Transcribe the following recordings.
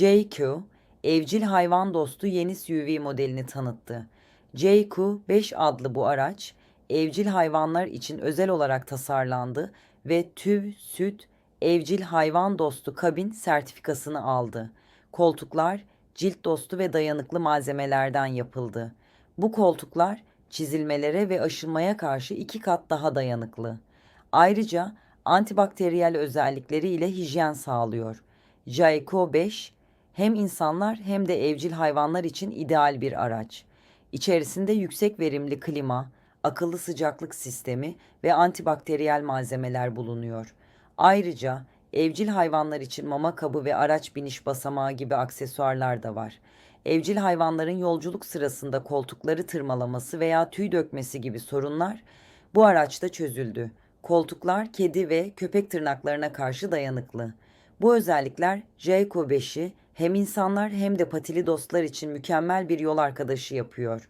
JQ, evcil hayvan dostu yeni SUV modelini tanıttı. JQ5 adlı bu araç, evcil hayvanlar için özel olarak tasarlandı ve TÜV Süt evcil hayvan dostu kabin sertifikasını aldı. Koltuklar cilt dostu ve dayanıklı malzemelerden yapıldı. Bu koltuklar çizilmelere ve aşınmaya karşı iki kat daha dayanıklı. Ayrıca antibakteriyel özellikleri ile hijyen sağlıyor. Jayco 5 hem insanlar hem de evcil hayvanlar için ideal bir araç. İçerisinde yüksek verimli klima, akıllı sıcaklık sistemi ve antibakteriyel malzemeler bulunuyor. Ayrıca evcil hayvanlar için mama kabı ve araç biniş basamağı gibi aksesuarlar da var. Evcil hayvanların yolculuk sırasında koltukları tırmalaması veya tüy dökmesi gibi sorunlar bu araçta çözüldü. Koltuklar kedi ve köpek tırnaklarına karşı dayanıklı. Bu özellikler Jayco 5'i hem insanlar hem de patili dostlar için mükemmel bir yol arkadaşı yapıyor.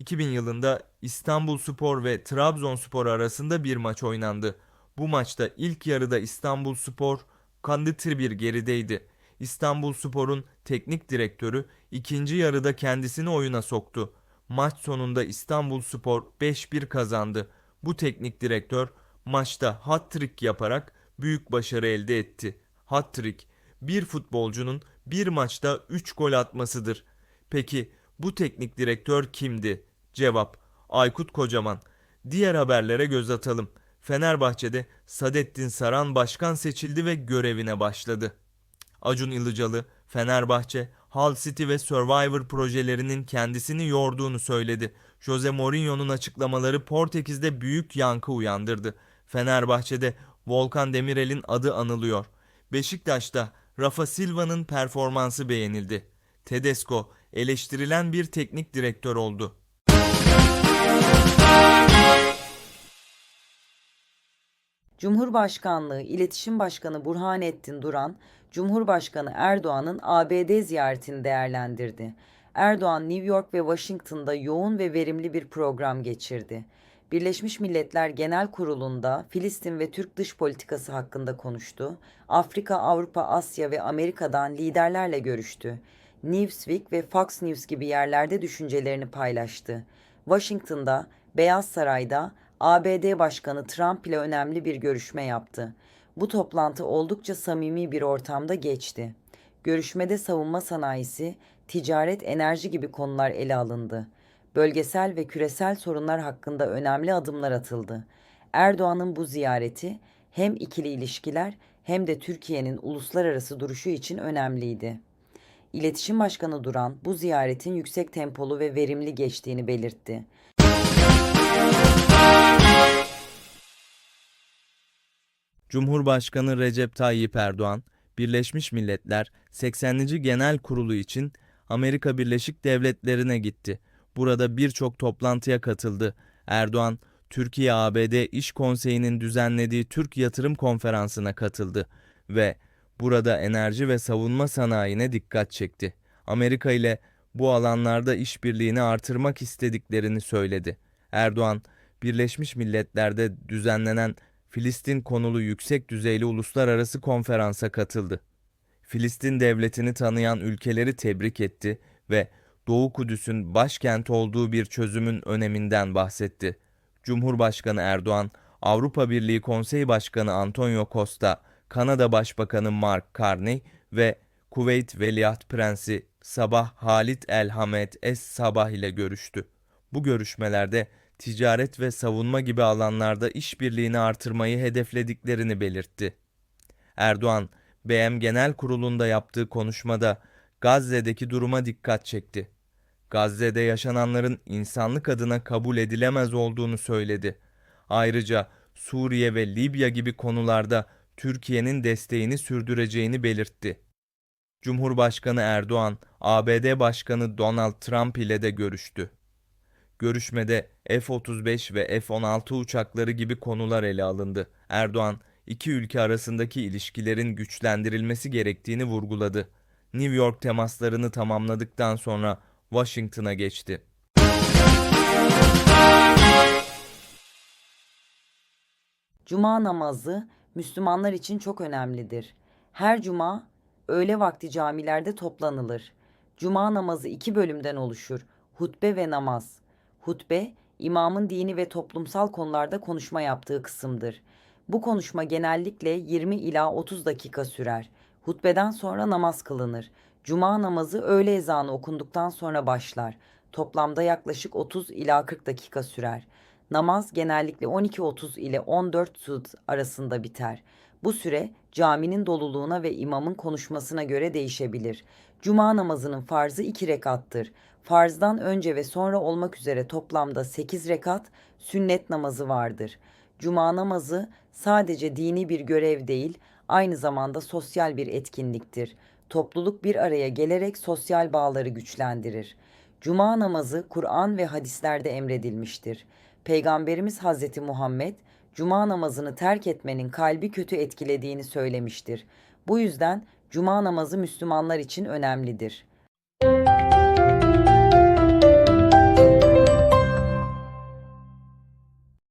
...2000 yılında İstanbulspor ve Trabzonspor arasında bir maç oynandı. Bu maçta ilk yarıda İstanbulspor kandıtır bir gerideydi. İstanbulspor'un teknik direktörü ikinci yarıda kendisini oyuna soktu. Maç sonunda İstanbulspor 5-1 kazandı. Bu teknik direktör maçta hat-trick yaparak büyük başarı elde etti. Hat-trick bir futbolcunun bir maçta 3 gol atmasıdır. Peki bu teknik direktör kimdi? Cevap Aykut Kocaman. Diğer haberlere göz atalım. Fenerbahçe'de Sadettin Saran başkan seçildi ve görevine başladı. Acun Ilıcalı, Fenerbahçe, Hull City ve Survivor projelerinin kendisini yorduğunu söyledi. Jose Mourinho'nun açıklamaları Portekiz'de büyük yankı uyandırdı. Fenerbahçe'de Volkan Demirel'in adı anılıyor. Beşiktaş'ta Rafa Silva'nın performansı beğenildi. Tedesco eleştirilen bir teknik direktör oldu. Cumhurbaşkanlığı İletişim Başkanı Burhanettin Duran, Cumhurbaşkanı Erdoğan'ın ABD ziyaretini değerlendirdi. Erdoğan New York ve Washington'da yoğun ve verimli bir program geçirdi. Birleşmiş Milletler Genel Kurulu'nda Filistin ve Türk dış politikası hakkında konuştu. Afrika, Avrupa, Asya ve Amerika'dan liderlerle görüştü. Newsweek ve Fox News gibi yerlerde düşüncelerini paylaştı. Washington'da, Beyaz Saray'da ABD Başkanı Trump ile önemli bir görüşme yaptı. Bu toplantı oldukça samimi bir ortamda geçti. Görüşmede savunma sanayisi, ticaret, enerji gibi konular ele alındı. Bölgesel ve küresel sorunlar hakkında önemli adımlar atıldı. Erdoğan'ın bu ziyareti hem ikili ilişkiler hem de Türkiye'nin uluslararası duruşu için önemliydi. İletişim Başkanı Duran bu ziyaretin yüksek tempolu ve verimli geçtiğini belirtti. Cumhurbaşkanı Recep Tayyip Erdoğan, Birleşmiş Milletler 80. Genel Kurulu için Amerika Birleşik Devletleri'ne gitti. Burada birçok toplantıya katıldı. Erdoğan, Türkiye-ABD İş Konseyi'nin düzenlediği Türk Yatırım Konferansı'na katıldı ve burada enerji ve savunma sanayine dikkat çekti. Amerika ile bu alanlarda işbirliğini artırmak istediklerini söyledi. Erdoğan, Birleşmiş Milletler'de düzenlenen Filistin konulu yüksek düzeyli uluslararası konferansa katıldı. Filistin devletini tanıyan ülkeleri tebrik etti ve Doğu Kudüs'ün başkent olduğu bir çözümün öneminden bahsetti. Cumhurbaşkanı Erdoğan, Avrupa Birliği Konsey Başkanı Antonio Costa, Kanada Başbakanı Mark Carney ve Kuveyt Veliaht Prensi Sabah Halit El Hamed Es Sabah ile görüştü. Bu görüşmelerde ticaret ve savunma gibi alanlarda işbirliğini artırmayı hedeflediklerini belirtti. Erdoğan, BM Genel Kurulu'nda yaptığı konuşmada Gazze'deki duruma dikkat çekti. Gazze'de yaşananların insanlık adına kabul edilemez olduğunu söyledi. Ayrıca Suriye ve Libya gibi konularda Türkiye'nin desteğini sürdüreceğini belirtti. Cumhurbaşkanı Erdoğan, ABD Başkanı Donald Trump ile de görüştü. Görüşmede F-35 ve F-16 uçakları gibi konular ele alındı. Erdoğan, iki ülke arasındaki ilişkilerin güçlendirilmesi gerektiğini vurguladı. New York temaslarını tamamladıktan sonra Washington'a geçti. Cuma namazı Müslümanlar için çok önemlidir. Her cuma öğle vakti camilerde toplanılır. Cuma namazı iki bölümden oluşur. Hutbe ve namaz. Hutbe, imamın dini ve toplumsal konularda konuşma yaptığı kısımdır. Bu konuşma genellikle 20 ila 30 dakika sürer. Hutbeden sonra namaz kılınır. Cuma namazı öğle ezanı okunduktan sonra başlar. Toplamda yaklaşık 30 ila 40 dakika sürer. Namaz genellikle 12.30 ile 14 sud arasında biter. Bu süre caminin doluluğuna ve imamın konuşmasına göre değişebilir. Cuma namazının farzı iki rekattır. Farzdan önce ve sonra olmak üzere toplamda 8 rekat sünnet namazı vardır. Cuma namazı sadece dini bir görev değil, aynı zamanda sosyal bir etkinliktir. Topluluk bir araya gelerek sosyal bağları güçlendirir. Cuma namazı Kur'an ve hadislerde emredilmiştir. Peygamberimiz Hazreti Muhammed cuma namazını terk etmenin kalbi kötü etkilediğini söylemiştir. Bu yüzden cuma namazı Müslümanlar için önemlidir.